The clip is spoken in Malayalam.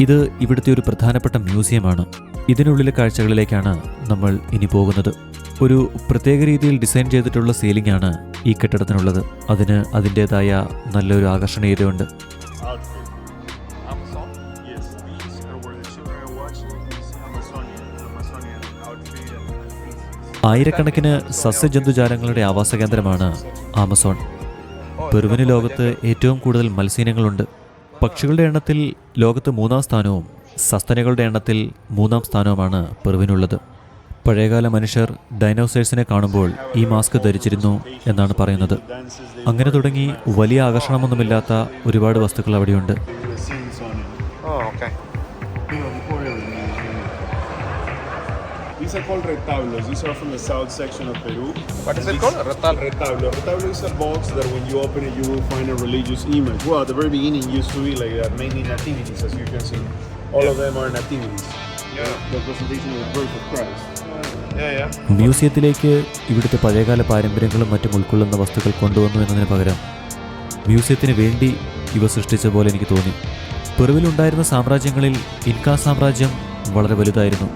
ഇത് ഇവിടുത്തെ ഒരു പ്രധാനപ്പെട്ട മ്യൂസിയമാണ്. ഇതിനുള്ളിലെ കാഴ്ചകളിലേക്കാണ് നമ്മൾ ഇനി പോകുന്നത്. ഒരു പ്രത്യേക രീതിയിൽ ഡിസൈൻ ചെയ്തിട്ടുള്ള സീലിംഗ് ആണ് ഈ കെട്ടിടത്തിനുള്ളത്. അതിന് അതിന്റെതായ നല്ലൊരു ആകർഷണീയതയുണ്ട്. ആയിരക്കണക്കിന് സസ്യജന്തുജാലങ്ങളുടെ ആവാസ കേന്ദ്രമാണ് ആമസോൺ. പെറുവിന് ലോകത്ത് ഏറ്റവും കൂടുതൽ മത്സ്യങ്ങളുണ്ട് പക്ഷികളുടെ എണ്ണത്തിൽ ലോകത്ത് മൂന്നാം സ്ഥാനവും സസ്തനികളുടെ എണ്ണത്തിൽ മൂന്നാം സ്ഥാനവുമാണ് പെറുവിനുള്ളത്. പഴയകാല മനുഷ്യർ ഡൈനോസേഴ്സിനെ കാണുമ്പോൾ ഈ മാസ്ക് ധരിച്ചിരുന്നു എന്നാണ് പറയുന്നത്. അങ്ങനെ തുടങ്ങി വലിയ ആകർഷണമൊന്നുമില്ലാത്ത ഒരുപാട് വസ്തുക്കൾ അവിടെയുണ്ട്. These are called retablos. These are from the south section of Peru. What is it called? Retablo. Retablo. Retablo is a box that when you open it, you will find a religious image. Well, at the very beginning, it used to be like that, mainly nativities, as you can see. All yeah. of them are nativities. Yeah. The presentation of the birth of Christ. Yeah, yeah. മ്യൂസിയത്തിലേക്ക് ഇവിടുത്തെ പഴയകാല പാരമ്പര്യങ്ങളും മറ്റും ഉൾക്കൊള്ളുന്ന വസ്തുക്കൾ കൊണ്ടുവന്നു എന്നതിന് പകരം മ്യൂസിയത്തിന് വേണ്ടി ഇവ സൃഷ്ടിച്ച പോലെ എനിക്ക് തോന്നി പെറുവിലുണ്ടായിരുന്ന സാമ്രാജ്യങ്ങളിൽ ഇൻകാ സാമ്രാജ്യം വളരെ വലുതായിരുന്നു